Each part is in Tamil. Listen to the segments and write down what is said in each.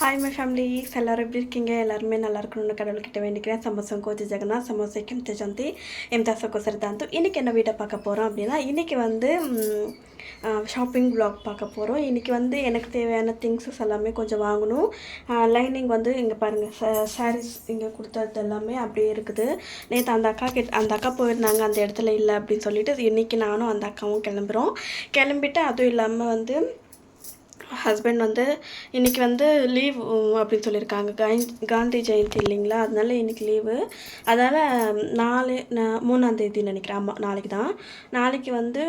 ஹாய் மை ஃபேமிலிஸ் எல்லோரும் எப்படி இருக்கீங்க? எல்லாருமே நல்லா இருக்கணும்னு கடவுள்கிட்ட வேண்டிக்கிறேன். சமோசம் கோச்சி ஜெகநாத் சமோசைக்கும் தெஜந்தி எம் தசக்கோ சரிதாந்து இன்றைக்கி என்ன வீட்டை பார்க்க போகிறோம் அப்படின்னா இன்றைக்கி வந்து ஷாப்பிங் ப்ளாக் பார்க்க போகிறோம் இன்றைக்கி வந்து எனக்கு தேவையான திங்ஸஸ் எல்லாமே கொஞ்சம் வாங்கணும். லைனிங் வந்து இங்கே பாருங்கள் சாரீஸ் இங்கே கொடுத்தது எல்லாமே அப்படியே இருக்குது. நேற்று அந்த அக்கா கிட்ட அந்த அக்கா போயிருந்தாங்க. அந்த இடத்துல இல்லை அப்படின்னு சொல்லிட்டு இன்றைக்கி நானும் அந்த அக்காவும் கிளம்புறோம். கிளம்பிட்டு அதுவும் இல்லாமல் வந்து ஹஸ்பண்ட் வந்து இன்றைக்கி வந்து லீவ் அப்படின்னு சொல்லியிருக்காங்க. காந்தி காந்தி ஜெயந்தி இல்லைங்களா? அதனால இன்றைக்கி லீவு அதனால் நாலு மூணாந்தேதி நினைக்கிறேன். ஆமாம் நாளைக்கு தான். நாளைக்கு வந்து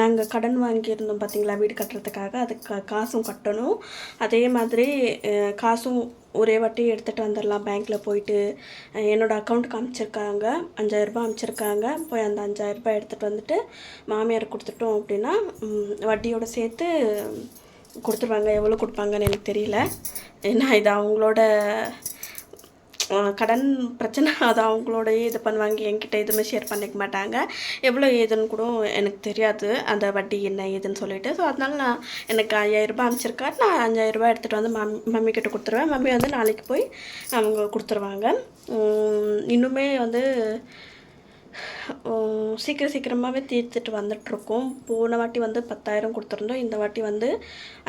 நாங்கள் கடன் வாங்கியிருந்தோம் பார்த்தீங்களா வீடு கட்டுறதுக்காக. அதுக்கு காசும் கட்டணும். அதே மாதிரி காசும் ஒரே வாட்டி எடுத்துகிட்டு வந்துடலாம் பேங்க்கில் போயிட்டு என்னோடய அக்கௌண்ட்டுக்கு அமைச்சிருக்காங்க. அஞ்சாயிரரூபா அமைச்சிருக்காங்க. போய் அந்த அஞ்சாயிரரூபா எடுத்துகிட்டு வந்துட்டு மாமியார் கொடுத்துட்டோம் அப்படின்னா வட்டியோடு வட்டியோட சேர்த்து கொடுத்துருவாங்க எவ்வளோ கொடுப்பாங்கன்னு எனக்கு தெரியல. ஏன்னா இது அவங்களோட கடன் பிரச்சனை அது அவங்களோடயே இது பண்ணுவாங்க. என்கிட்ட எதுவுமே ஷேர் பண்ணிக்க மாட்டாங்க. எவ்வளோ ஏதுன்னு கூட எனக்கு தெரியாது. அந்த வட்டி என்ன ஏதுன்னு சொல்லிட்டு. ஸோ அதனால நான் எனக்கு ஐயாயிரரூபா அமைச்சிருக்காரு நான் அஞ்சாயிரரூபா எடுத்துகிட்டு வந்து மம் மம்மி கிட்ட கொடுத்துருவேன். மம்மி வந்து நாளைக்கு போய் அவங்க கொடுத்துருவாங்க. இன்னுமே வந்து சீக்கிரம் சீக்கிரமாகவே தீர்த்துட்டு வந்துட்ருக்கோம் போன வாட்டி வந்து பத்தாயிரம் கொடுத்துருந்தோம். இந்த வாட்டி வந்து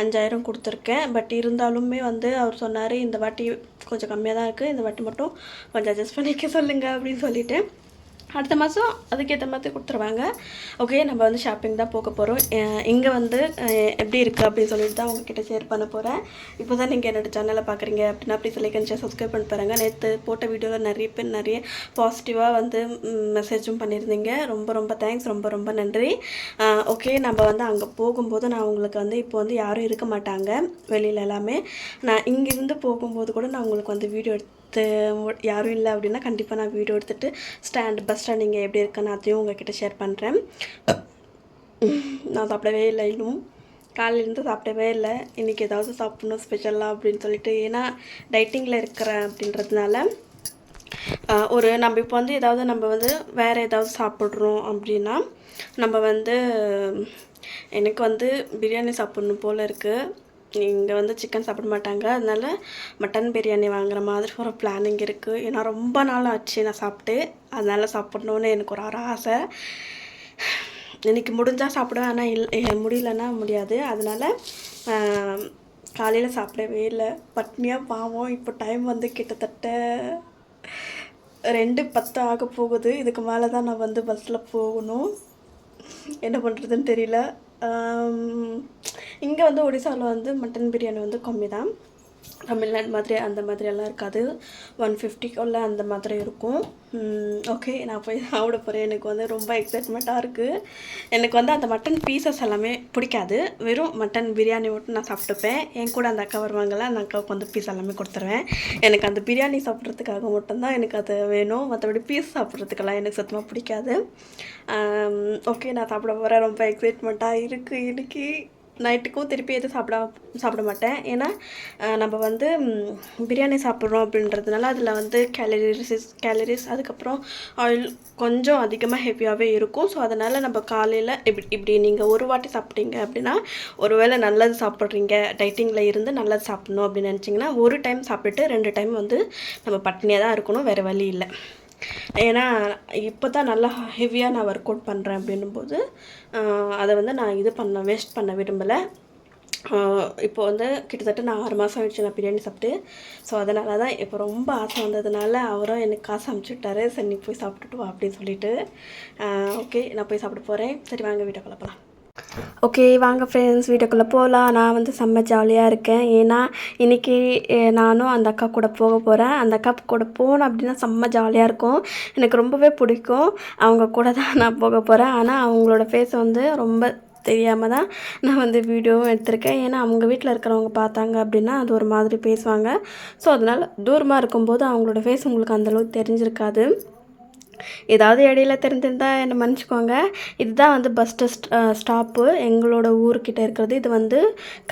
அஞ்சாயிரம் கொடுத்துருக்கேன். பட் இருந்தாலுமே வந்து அவர் சொன்னார் இந்த வாட்டி கொஞ்சம் கம்மியாக தான் இருக்குது இந்த வாட்டி மட்டும் கொஞ்சம் அட்ஜஸ்ட் பண்ணிக்க சொல்லுங்கள் அப்படின்னு சொல்லிவிட்டு அடுத்த மாதம் அதுக்கேற்ற மாதிரி கொடுத்துருவாங்க. ஓகே நம்ம வந்து ஷாப்பிங் தான் போக போகிறோம் இங்கே வந்து எப்படி இருக்குது அப்படின்னு சொல்லிட்டு தான் உங்ககிட்ட ஷேர் பண்ண போகிறேன் இப்போ தான் நீங்கள் என்னோடய சேனலை பார்க்குறீங்க அப்படின்னா அப்படி அண்ட் ஷேர் சப்ஸ்கிரைப் பண்ணி பாருங்கள் நேற்று போட்ட வீடியோவில் நிறைய பேர் நிறைய பாசிட்டிவாக வந்து மெசேஜும் பண்ணியிருந்தீங்க. ரொம்ப ரொம்ப தேங்க்ஸ் ரொம்ப ரொம்ப நன்றி. ஓகே நம்ம வந்து அங்கே போகும்போது நான் உங்களுக்கு வந்து இப்போ வந்து யாரும் இருக்க மாட்டாங்க. வெளியில் எல்லாமே. நான் இங்கேருந்து போகும்போது கூட நான் உங்களுக்கு வந்து வீடியோ எடுத்து யாரும் இல்லை அப்படின்னா கண்டிப்பாக நான் வீடியோ எடுத்துகிட்டு ஸ்டாண்ட் பஸ் ஸ்டாண்ட் இங்கே எப்படி இருக்குன்னு அதையும் உங்ககிட்ட ஷேர் பண்ணுறேன் நான் சாப்பிடவே இல்லை இன்னும். காலையிலேருந்து சாப்பிடவே இல்லை. இன்றைக்கி ஏதாவது சாப்பிடணும் ஸ்பெஷலாக அப்படின்னு சொல்லிட்டு. ஏன்னா டைட்டிங்கில் இருக்கிறேன் அப்படின்றதுனால ஒரு நம்ம இப்போ வந்து ஏதாவது நம்ம வந்து வேறு ஏதாவது சாப்பிட்றோம் அப்படின்னா நம்ம வந்து எனக்கு வந்து பிரியாணி சாப்பிட்ணும் போல் இருக்குது இங்கே வந்து சிக்கன் சாப்பிட மாட்டாங்க. அதனால் மட்டன் பிரியாணி வாங்குற மாதிரி ஒரு பிளானிங் இருக்குது ஏன்னா ரொம்ப நாள் ஆச்சு நான் சாப்பிட்டு. அதனால் சாப்பிட்ணுன்னு எனக்கு ஒரு ஒரு ஆசை. இன்னைக்கு முடிஞ்சால் சாப்பிடுவேன். ஆனால் இல்லை முடியலன்னா முடியாது. அதனால் காலையில் சாப்பிடவே இல்லை. பட்னியாக பாவம். இப்போ டைம் வந்து கிட்டத்தட்ட ரெண்டு பத்து ஆக போகுது. இதுக்கு மேலே தான் நான் வந்து பஸ்ஸில் போகணும். என்ன பண்ணுறதுன்னு தெரியல. இங்கே வந்து ஒடிசாவில் வந்து மட்டன் பிரியாணி வந்து கம்மி தான் தமிழ்நாடு மாதிரி அந்த மாதிரி எல்லாம் இருக்காது. ஒன் ஃபிஃப்டிக்குள்ள அந்த மாதிரி இருக்கும். ஓகே நான் போய் சாப்பிட போகிறேன் எனக்கு வந்து ரொம்ப எக்ஸைட்மெண்ட்டாக இருக்குது எனக்கு வந்து அந்த மட்டன் பீசஸ் எல்லாமே பிடிக்காது. வெறும் மட்டன் பிரியாணி மட்டும் நான் சாப்பிட்டுப்பேன். என் கூட அந்த அக்கா வருவாங்கள்ல அந்த அக்காவுக்கு வந்து பீஸ் எல்லாமே கொடுத்துருவேன். எனக்கு அந்த பிரியாணி சாப்பிட்றதுக்காக மட்டும்தான் எனக்கு அது வேணும். மற்றபடி பீஸ் சாப்பிட்றதுக்கெல்லாம் எனக்கு சுத்தமாக பிடிக்காது. ஓகே நான் சாப்பிட போகிறேன் ரொம்ப எக்ஸைட்மெண்ட்டாக இருக்குது இன்றைக்கி நைட்டுக்கும் திருப்பி எதுவும் சாப்பிட சாப்பிட மாட்டேன். ஏன்னா நம்ம வந்து பிரியாணி சாப்பிட்றோம் அப்படின்றதுனால அதில் வந்து கேலரிஸ் கேலரிஸ் அதுக்கப்புறம் ஆயில் கொஞ்சம் அதிகமாக ஹெவியாகவே இருக்கும். ஸோ அதனால் நம்ம காலையில் இப்படி இப்படி நீங்கள் ஒரு வாட்டி சாப்பிட்டீங்க அப்படின்னா ஒருவேளை நல்லது சாப்பிட்றீங்க டைட்டிங்கில் இருந்து நல்லது சாப்பிட்ணும் அப்படின்னு நினச்சிங்கன்னா ஒரு டைம் சாப்பிட்டுட்டு ரெண்டு டைம் வந்து நம்ம பட்னியாக தான் இருக்கணும் வேறு வழி இல்லை. ஏன்னா இப்போ தான் நல்லா ஹெவியாக நான் ஒர்க் அவுட் பண்ணுறேன் அப்படின்னும்போது அதை வந்து நான் இது பண்ண வேஸ்ட் பண்ண விரும்பலை. இப்போ வந்து கிட்டத்தட்ட நான் ஆறு மாதம் ஆயிடுச்சு நான் பிரியாணி சாப்பிட்டு. ஸோ அதனால தான் இப்போ ரொம்ப ஆசை வந்ததுனால அவரும் எனக்கு காசு அமுச்சு விட்டாரு. சரி நீ போய் சாப்பிட்டுட்டு வா அப்படின்னு சொல்லிட்டு. ஓகே நான் போய் சாப்பிட போகிறேன் சரி வாங்க வீட்டை போகலாம் ஓகே வாங்க ஃப்ரெண்ட்ஸ் வீட்டுக்குள்ளே போகலாம் நான் வந்து செம்ம ஜாலியாக இருக்கேன். ஏன்னா இன்றைக்கி நானும் அந்த அக்கா கூட போக போகிறேன் அந்த அக்கா கூட போனேன் அப்படின்னா செம்ம ஜாலியாக இருக்கும். எனக்கு ரொம்பவே பிடிக்கும். அவங்க கூட தான் நான் போக போகிறேன் ஆனால் அவங்களோட ஃபேஸ் வந்து ரொம்ப தெரியாமல் தான் நான் வந்து வீடியோவும் எடுத்திருக்கேன். ஏன்னா அவங்க வீட்டில் இருக்கிறவங்க பார்த்தாங்க அப்படின்னா அது ஒரு மாதிரி பேசுவாங்க. ஸோ அதனால் தூரமாக இருக்கும்போது அவங்களோட ஃபேஸ் உங்களுக்கு அந்தளவுக்கு தெரிஞ்சிருக்காது. ஏதாவது இடையில தெரிஞ்சிருந்தால் என்னை மன்னிச்சிக்கோங்க. இதுதான் வந்து பஸ் ஸ்டாப்பு எங்களோட ஊர்கிட்ட இருக்கிறது. இது வந்து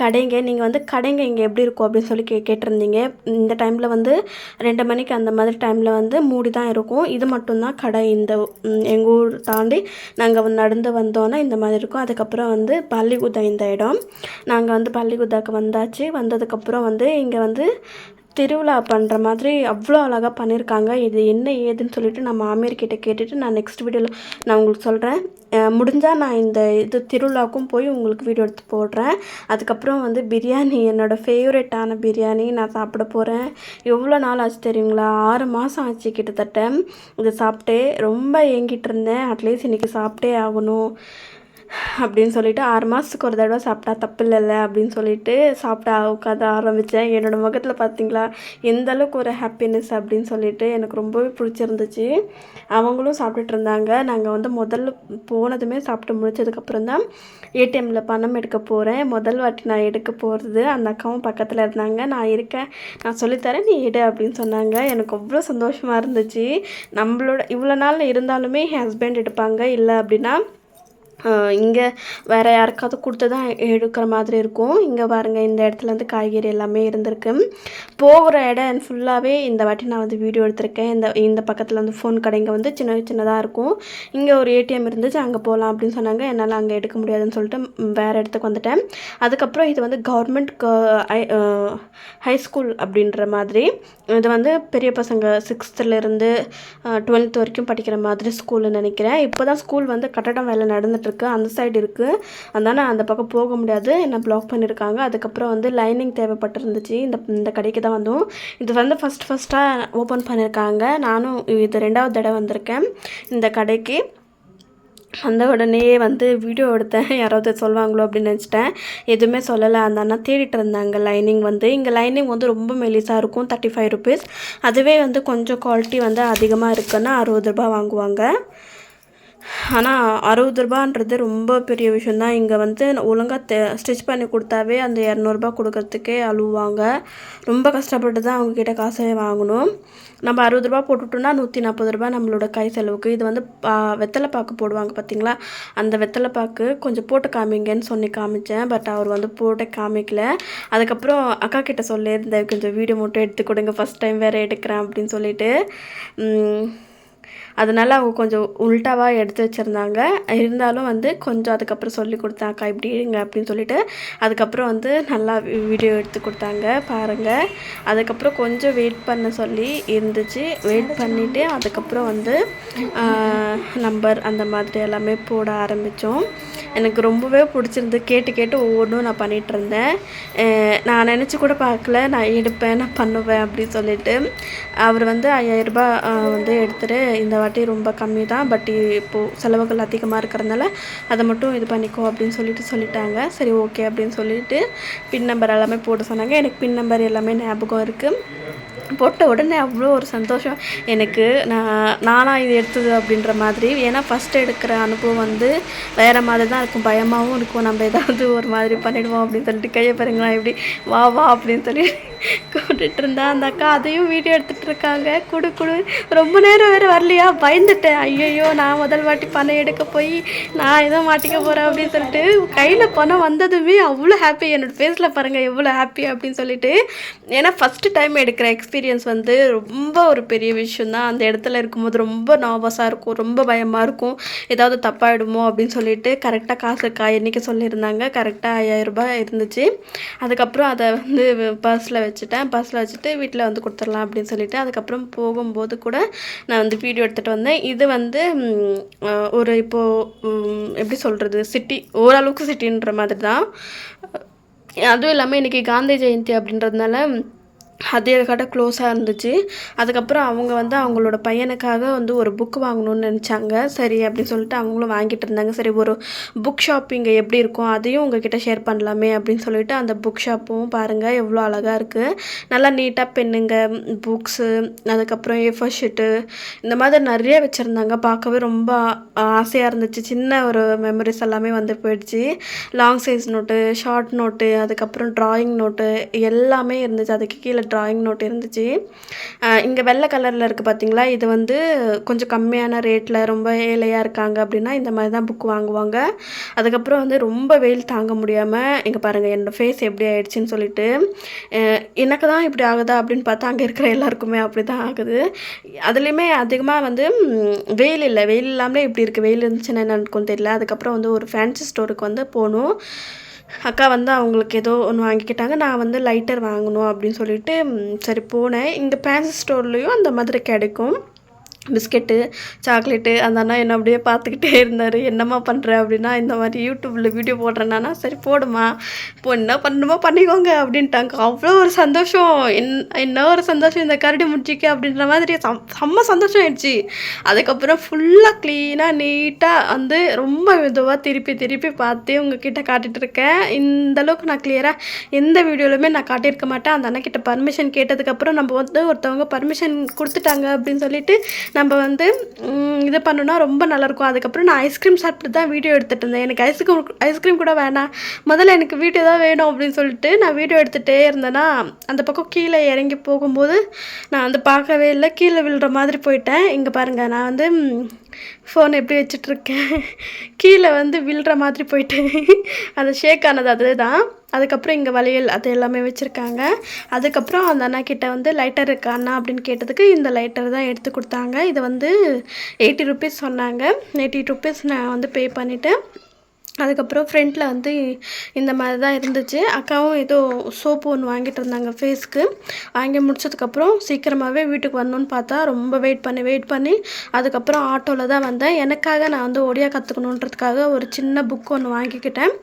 கடைங்க. நீங்கள் வந்து கடைங்க இங்கே எப்படி இருக்கும் அப்படின்னு சொல்லி கே கேட்டிருந்தீங்க. இந்த டைமில் வந்து ரெண்டு மணிக்கு அந்த மாதிரி டைமில் வந்து மூடி தான் இருக்கும். இது மட்டும்தான் கடை. இந்த எங்கள் ஊர் தாண்டி நாங்கள் நடந்து வந்தோன்னா இந்த மாதிரி இருக்கும். அதுக்கப்புறம் வந்து பள்ளிகுதா இந்த இடம். நாங்கள் வந்து பள்ளிகுதாக்கு வந்தாச்சு. வந்ததுக்கப்புறம் வந்து இங்கே வந்து திருவிழா பண்ணுற மாதிரி அவ்வளோ அழகாக பண்ணியிருக்காங்க இது என்ன ஏதுன்னு சொல்லிட்டு நான் மாமியார்கிட்ட கேட்டுட்டு நான் நெக்ஸ்ட் வீடியோவில் நான் உங்களுக்கு சொல்கிறேன் முடிஞ்சால் நான் இந்த இது திருவிழாவுக்கும் போய் உங்களுக்கு வீடியோ எடுத்து போடுறேன். அதுக்கப்புறம் வந்து பிரியாணி என்னோடய ஃபேவரட்டான பிரியாணி நான் சாப்பிட போகிறேன் எவ்வளோ நாள் ஆச்சு தெரியுங்களா? ஆறு மாதம் ஆச்சு கிட்டத்தட்ட. இதை சாப்பிட்டே ரொம்ப ஏங்கிட்டு இருந்தேன். அட்லீஸ்ட் இன்றைக்கி சாப்பிட்டே ஆகணும். அப்படின்னு சொல்லிட்டு ஆறு மாதத்துக்கு ஒரு தடவை சாப்பிட்டா தப்பு இல்லைல்ல அப்படின்னு சொல்லிட்டு சாப்பிட்டா உட்காந்து ஆரம்பித்தேன் என்னோடய முகத்தில் பார்த்தீங்களா எந்த அளவுக்கு ஒரு ஹாப்பினஸ் அப்படின்னு சொல்லிட்டு எனக்கு ரொம்பவே பிடிச்சிருந்துச்சு. அவங்களும் சாப்பிட்டுட்டு இருந்தாங்க. நாங்கள் வந்து முதல்ல போனதுமே சாப்பிட்டு முடிச்சதுக்கப்புறம் தான் ஏடிஎம்மில் பணம் எடுக்க போகிறேன் முதல் வாட்டி நான் எடுக்க போகிறது அந்த அக்காவும் பக்கத்தில் இருந்தாங்க. நான் இருக்கேன் நான் சொல்லித்தரேன் நீ எடு அப்படின்னு சொன்னாங்க. எனக்கு அவ்வளோ சந்தோஷமாக இருந்துச்சு. நம்மளோட இவ்வளோ நாள் இருந்தாலுமே என் ஹஸ்பண்ட் எடுப்பாங்க. இல்லை அப்படின்னா இங்கே வேறு யாருக்காவது கொடுத்து தான் எடுக்கிற மாதிரி இருக்கும். இங்கே பாருங்கள் இந்த இடத்துல வந்து காய்கறி எல்லாமே இருந்திருக்கு. போகிற இடம் ஃபுல்லாகவே இந்த வாட்டி நான் வந்து வீடியோ எடுத்திருக்கேன். இந்த இந்த பக்கத்தில் வந்து ஃபோன் கடைங்க வந்து சின்ன சின்னதாக இருக்கும். இங்கே ஒரு ஏடிஎம் இருந்துச்சு அங்கே போகலாம் அப்படின்னு சொன்னாங்க. என்னால் அங்கே எடுக்க முடியாதுன்னு சொல்லிட்டு வேறு இடத்துக்கு வந்துட்டேன். அதுக்கப்புறம் இது வந்து கவர்மெண்ட் ஹை ஸ்கூல் அப்படின்ற மாதிரி. இது வந்து பெரிய பசங்க சிக்ஸ்த்துலேருந்து டுவெல்த் வரைக்கும் படிக்கிற மாதிரி ஸ்கூல்னு நினைக்கிறேன். இப்போ தான் ஸ்கூல் வந்து கட்டடம் வேலை நடந்துட்டு இருக்குது அந்த சைடு இருக்குது அதனால் அந்த பக்கம் போக முடியாது. என்ன பிளாக் பண்ணியிருக்காங்க அதுக்கப்புறம் வந்து லைனிங் தேவைப்பட்டிருந்துச்சு. இந்த இந்த கடைக்கு தான் வந்தோம். இது வந்து ஃபஸ்ட் ஃபஸ்ட்டாக ஓப்பன் பண்ணியிருக்காங்க நானும் இது ரெண்டாவது தடவை வந்திருக்கேன் இந்த கடைக்கு. அந்த உடனே வந்து வீடியோ எடுத்தேன். யாராவது சொல்லுவாங்களோ அப்படின்னு நினச்சிட்டேன். எதுவுமே சொல்லலை. அந்த அண்ணா தேடிட்டு இருந்தாங்க லைனிங் வந்து. இங்கே லைனிங் வந்து ரொம்ப மெலிசாக இருக்கும். தேர்ட்டி ஃபைவ் ருபீஸ் அதுவே வந்து கொஞ்சம் குவாலிட்டி வந்து அதிகமாக இருக்குன்னா அறுபது ரூபா வாங்குவாங்க. ஆனால் அறுபது ரூபான்றது ரொம்ப பெரிய விஷயந்தான் இங்கே வந்து ஒழுங்காக தெ ஸ்டிச் பண்ணி கொடுத்தாவே அந்த இரநூறுபா கொடுக்கறதுக்கே அழுவாங்க. ரொம்ப கஷ்டப்பட்டு தான் அவங்கக்கிட்ட காசே வாங்கணும். நம்ம அறுபது ரூபா போட்டுட்டோம்னா நூற்றி நாற்பது ரூபா நம்மளோட கை செலவுக்கு. இது வந்து பா வெத்தலை பாக்கு போடுவாங்க பார்த்தீங்களா அந்த வெத்தலை பாக்கு கொஞ்சம் போட்டு காமிங்கன்னு சொல்லி காமிச்சேன். பட் அவர் வந்து போட்டு காமிக்கல. அதுக்கப்புறம் அக்கா கிட்ட சொல்லியிருந்தேன் கொஞ்சம் வீடியோ மட்டும் எடுத்து கொடுங்க. ஃபஸ்ட் டைம் வேறு எடுக்கிறேன் அப்படின்னு சொல்லிட்டு. அதனால் அவங்க கொஞ்சம் உல்ட்டாவாக எடுத்து வச்சுருந்தாங்க. இருந்தாலும் வந்து கொஞ்சம் அதுக்கப்புறம் சொல்லி கொடுத்தாக்கா இப்படி அப்படின்னு சொல்லிட்டு அதுக்கப்புறம் வந்து நல்லா வீடியோ எடுத்து கொடுத்தாங்க பாருங்கள் அதுக்கப்புறம் கொஞ்சம் வெயிட் பண்ண சொல்லி இருந்துச்சு. வெயிட் பண்ணிவிட்டு அதுக்கப்புறம் வந்து நம்பர் அந்த மாதிரி எல்லாமே போட ஆரம்பித்தோம் எனக்கு ரொம்பவே பிடிச்சிருந்து கேட்டு கேட்டு ஒவ்வொன்றும் நான் பண்ணிகிட்டு இருந்தேன். நான் நினச்சி கூட பார்க்கல. நான் எடுப்பேன் நான் பண்ணுவேன் அப்படின்னு சொல்லிட்டு. அவர் வந்து ஐயாயிரரூபா வந்து எடுத்துகிட்டு இந்த வாட்டி ரொம்ப கம்மி தான் பட் இப்போது செலவுகள் அதிகமாக இருக்கிறதுனால அதை மட்டும் இது பண்ணிக்கோ அப்படின்னு சொல்லிட்டு சொல்லிட்டாங்க. சரி ஓகே அப்படின்னு சொல்லிட்டு பின் நம்பர் எல்லாமே போட்டு சொன்னாங்க. எனக்கு பின் நம்பர் எல்லாமே ஞாபகம் இருக்குது போட்ட உடனே அவ்வளோ ஒரு சந்தோஷம். எனக்கு நான் நானாக இது எடுத்தது அப்படின்ற மாதிரி. ஏன்னா ஃபஸ்ட்டு எடுக்கிற அனுபவம் வந்து வேறு மாதிரி தான் இருக்கும். பயமாகவும் இருக்கும். நம்ம ஏதாவது ஒரு மாதிரி பண்ணிவிடுவோம் அப்படின்னு சொல்லிட்டு கையை பாருங்களா எப்படி வா வா அப்படின்னு சொல்லி கூட்டிகிட்டு அந்த அக்கா அதையும் வீடியோ எடுத்துகிட்டு இருக்காங்க குடு குடு. ரொம்ப நேரம் வேறு வரலையா? பயந்துட்டேன். ஐயோ நான் முதல் வாட்டி பணம் எடுக்க போய் நான் ஏதோ மாட்டிக்க போகிறேன் அப்படின்னு சொல்லிட்டு கையில் பணம் வந்ததுமே அவ்வளோ ஹாப்பி என்னோடய ஃபேஸில் பாருங்கள் எவ்வளோ ஹாப்பி அப்படின்னு சொல்லிட்டு. ஏன்னா ஃபஸ்ட்டு டைம் எடுக்கிற எக்ஸ்பீரியன்ஸ் வந்து ரொம்ப ஒரு பெரிய விஷயம் தான் அந்த இடத்துல இருக்கும்போது ரொம்ப நர்வஸாக இருக்கும். ரொம்ப பயமாக இருக்கும். ஏதாவது தப்பாயிடுமோ அப்படின்னு சொல்லிட்டு கரெக்டாக காசு கா என்றைக்கு சொல்லியிருந்தாங்க. கரெக்டாக ஐயாயிரம் ரூபாய் இருந்துச்சு. அதுக்கப்புறம் அதை வந்து பர்ஸில் வச்சு வச்சுட்டேன். பஸ்ஸில் வச்சுட்டு வீட்டில் வந்து கொடுத்துடலாம் அப்படின்னு சொல்லிட்டு. அதுக்கப்புறம் போகும்போது கூட நான் வந்து வீடியோ எடுத்துகிட்டு வந்தேன். இது வந்து ஒரு இப்போது எப்படி சொல்கிறது சிட்டி ஓரளவுக்கு சிட்டின்ற மாதிரி தான் அதுவும் இல்லாமல் இன்றைக்கி காந்தி ஜெயந்தி அப்படின்றதுனால அதே கடை க்ளோஸாக இருந்துச்சு. அதுக்கப்புறம் அவங்க வந்து அவங்களோட பையனுக்காக வந்து ஒரு புக் வாங்கணும்னு நினச்சாங்க. சரி அப்படின்னு சொல்லிட்டு அவங்களும் வாங்கிட்டு இருந்தாங்க. சரி ஒரு புக் ஷாப் இங்கே எப்படி இருக்கும்? அதையும் உங்ககிட்ட ஷேர் பண்ணலாமே அப்படின்னு சொல்லிட்டு அந்த புக் ஷாப்பும் பாருங்கள் எவ்வளோ அழகாக இருக்குது நல்லா நீட்டாக பெண்ணுங்க புக்ஸு அதுக்கப்புறம் ஏஃபர் ஷீட்டு இந்த மாதிரி நிறைய வச்சுருந்தாங்க. பார்க்கவே ரொம்ப ஆசையாக இருந்துச்சு. சின்ன ஒரு மெமரிஸ் எல்லாமே வந்து போயிடுச்சு. Long size note short note அதுக்கப்புறம் ட்ராயிங் நோட்டு எல்லாமே இருந்துச்சு. அதுக்கு கீழே ட்ராயிங் நோட் இருந்துச்சு. இங்கே வெள்ளை கலரில் இருக்குது பார்த்தீங்களா இது வந்து கொஞ்சம் கம்மியான ரேட்டில் ரொம்ப ஏழையாக இருக்காங்க அப்படின்னா இந்த மாதிரி தான் புக் வாங்குவாங்க. அதுக்கப்புறம் வந்து ரொம்ப வெயில் தாங்க முடியாமல் இங்கே பாருங்கள் என்னோடய ஃபேஸ் எப்படி ஆயிடுச்சுன்னு சொல்லிட்டு எனக்கு தான் இப்படி ஆகுதா அப்படின்னு பார்த்தா அங்கே இருக்கிற எல்லாருக்குமே அப்படி தான் ஆகுது. அதுலேயுமே அதிகமாக வந்து வெயில் இல்லை. வெயில் இல்லாமலே இப்படி இருக்குது வெயில் இருந்துச்சுன்னா என்னன்னு தெரியல. அதுக்கப்புறம் வந்து ஒரு ஃபேன்சி ஸ்டோருக்கு வந்து போகணும். அக்கா வந்து அவங்களுக்கு ஏதோ ஒன்று வாங்கிக்கிட்டாங்க. நான் வந்து லைட்டர் வாங்கணும் அப்படின்னு சொல்லிட்டு சரி போனேன். இங்கே ஃபேன்சி ஸ்டோர்லேயும் அந்த மாதிரி கிடைக்கும். பிஸ்கெட்டு சாக்லேட்டு அந்த அண்ணா என்ன அப்படியே பார்த்துக்கிட்டே இருந்தார். என்னம்மா பண்ணுற அப்படின்னா இந்த மாதிரி யூடியூப்பில் வீடியோ போடுறேன்னா சரி போடுமா இப்போ என்ன பண்ணணுமோ பண்ணிக்கோங்க அப்படின்ட்டாங்க. அவ்வளோ ஒரு சந்தோஷம். என் என்ன ஒரு சந்தோஷம் இந்த கரடி முடிச்சிக்க அப்படின்ற மாதிரி சம் செம்ம சந்தோஷம் ஆயிடுச்சு. அதுக்கப்புறம் ஃபுல்லாக க்ளீனாக நீட்டாக வந்து ரொம்ப மெதுவாக திருப்பி திருப்பி பார்த்து உங்ககிட்ட காட்டிகிட்டு இருக்கேன். இந்த அளவுக்கு நான் க்ளியராக எந்த வீடியோலையுமே நான் காட்டியிருக்க மாட்டேன். அந்த அண்ணா கிட்ட பர்மிஷன் கேட்டதுக்கப்புறம் நம்ம வந்து ஒருத்தவங்க பர்மிஷன் கொடுத்துட்டாங்க அப்படின்னு சொல்லிட்டு நம்ம வந்து இது பண்ணோன்னா ரொம்ப நல்லாயிருக்கும். அதுக்கப்புறம் நான் ஐஸ்கிரீம் சாப்பிட்டு தான் வீடியோ எடுத்துகிட்டு இருந்தேன். எனக்கு ஐஸ்கிரீம் ஐஸ்கிரீம் கூட வேணாம். முதல்ல எனக்கு வீடியோ தான் வேணும் அப்படின்னு சொல்லிட்டு நான் வீடியோ எடுத்துகிட்டே இருந்தேன்னா அந்த பக்கம் கீழே இறங்கி போகும்போது நான் வந்து பார்க்கவே இல்லை. கீழே விழுற மாதிரி போயிட்டேன். இங்கே பாருங்கள் நான் வந்து ஃபோன் எப்படி வச்சிட்ருக்கேன் கீழே வந்து விழுற மாதிரி போயிட்டு அது ஷேக் ஆனது அதுதான். அதுக்கப்புறம் இங்கே வளையல் அது எல்லாமே வச்சுருக்காங்க. அதுக்கப்புறம் அந்த அண்ணா கிட்டே வந்து லைட்டர் இருக்கா அண்ணா அப்படின்னு கேட்டதுக்கு இந்த லைட்டர் தான் எடுத்து கொடுத்தாங்க. இது வந்து எயிட்டி ருபீஸ் சொன்னாங்க. எயிட்டி ருபீஸ் நான் வந்து பே பண்ணிவிட்டு அதுக்கப்புறம் ஃப்ரண்ட்டில் வந்து இந்த மாதிரி தான் இருந்துச்சு. அக்காவும் ஏதோ சோப்பு ஒன்று வாங்கிட்டு இருந்தாங்க ஃபேஸ்க்கு. வாங்கி முடிச்சதுக்கப்புறம் சீக்கிரமாகவே வீட்டுக்கு வரணும்னு பார்த்தா ரொம்ப வெயிட் பண்ணி வெயிட் பண்ணி அதுக்கப்புறம் ஆட்டோவில் தான் வந்தேன். எனக்காக நான் வந்து ஒடியா கற்றுக்கணுன்றதுக்காக ஒரு சின்ன புக் ஒன்று வாங்கிக்கிட்டேன்.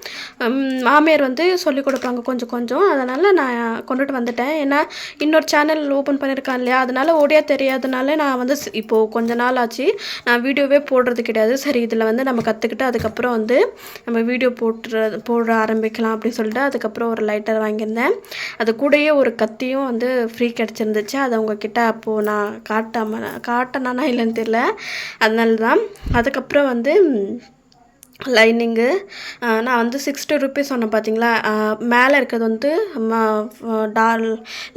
மாமியார் வந்து சொல்லிக் கொடுப்பாங்க கொஞ்சம் கொஞ்சம். அதனால் நான் கொண்டுட்டு வந்துட்டேன். ஏன்னா இன்னொரு சேனல் ஓப்பன் பண்ணியிருக்கான் இல்லையா? அதனால் ஒடியா தெரியாதனால நான் வந்து இப்போது கொஞ்ச நாள் ஆச்சு. நான் வீடியோவே போடுறது கிடையாது. சரி இதில் வந்து நம்ம கற்றுக்கிட்டு அதுக்கப்புறம் வந்து நம்ம வீடியோ போட்டுற போட ஆரம்பிக்கலாம் அப்படின்னு சொல்லிட்டு அதுக்கப்புறம் ஒரு லைட்டர் வாங்கியிருந்தேன். அது கூடயே ஒரு கத்தியும் வந்து ஃப்ரீ கிடச்சிருந்துச்சு. அதை உங்ககிட்ட அப்போது நான் காட்டாமல் காட்டினானா இல்லைன்னு தெரியல. அதனால தான் அதுக்கப்புறம் வந்து லைனிங்கு. நான் வந்து சிக்ஸ்டி ருபீஸ் சொன்னேன் பார்த்தீங்களா மேலே இருக்கிறது வந்து டால்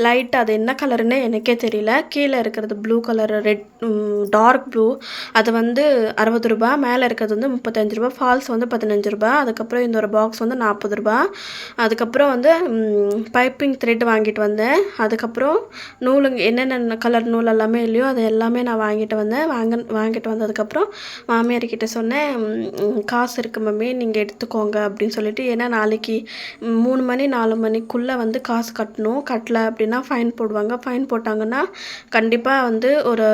லைட் அது என்ன கலருன்னு எனக்கே தெரியல. கீழே இருக்கிறது blue colour red dark blue அது வந்து அறுபது ரூபா. மேலே இருக்கிறது வந்து முப்பத்தஞ்சு ரூபா. ஃபால்ஸ் வந்து பதினஞ்சு ரூபா. அதுக்கப்புறம் இந்த ஒரு பாக்ஸ் வந்து நாற்பது ரூபா. அதுக்கப்புறம் வந்து பைப்பிங் த்ரெட் வாங்கிட்டு வந்தேன். அதுக்கப்புறம் நூலுங்க என்னென்ன கலர் நூல் எல்லாமே இல்லையோ அது எல்லாமே நான் வாங்கிட்டு வந்தேன். வாங்க வாங்கிட்டு வந்ததுக்கப்புறம் மாமியார்கிட்ட சொன்னேன் காசு காசு இருக்கு மம்மி நீங்கள் எடுத்துக்கோங்க அப்படின்னு சொல்லிட்டு ஏன்னா நாளைக்கு மூணு மணி நாலு மணிக்குள்ளே வந்து காசு கட்டணும். கட்டல அப்படின்னா ஃபைன் போடுவாங்க. ஃபைன் போட்டாங்கன்னா கண்டிப்பாக வந்து ஒரு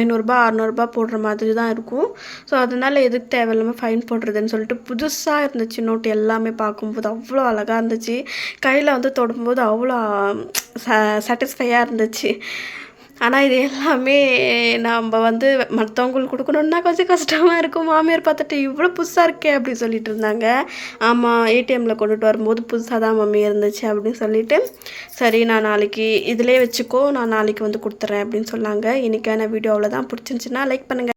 ஐநூறுரூபா அறநூறுபா போடுற மாதிரி தான் இருக்கும். ஸோ அதனால் எதுக்கு தேவையில்லாமல் ஃபைன் போடுறதுன்னு சொல்லிட்டு புதுசாக இருந்துச்சு நோட் எல்லாமே பார்க்கும்போது அவ்வளோ அழகாக இருந்துச்சு. கையில் வந்து தொடும்போது அவ்வளோ சாட்டிஸ்ஃபையாக இருந்துச்சு. ஆனால் இது எல்லாமே நம்ம வந்து மற்றவங்களுக்கு கொடுக்கணுன்னா கொஞ்சம் கஷ்டமாக இருக்கும். மாமியார் பார்த்துட்டு இவ்வளோ புதுசாக இருக்கே அப்படின்னு சொல்லிட்டு இருந்தாங்க. ஆமாம் ஏடிஎம்மில் கொண்டுட்டு வரும்போது புதுசாக தான் மம்மி இருந்துச்சு அப்படின்னு சொல்லிட்டு. சரி நான் நாளைக்கு இதிலே வச்சுக்கோ நான் நாளைக்கு வந்து கொடுத்துட்றேன் அப்படின்னு சொன்னாங்க. இன்றைக்கான வீடியோ அவ்வளோதான் பிடிச்சிருந்துச்சின்னா லைக் பண்ணுங்கள்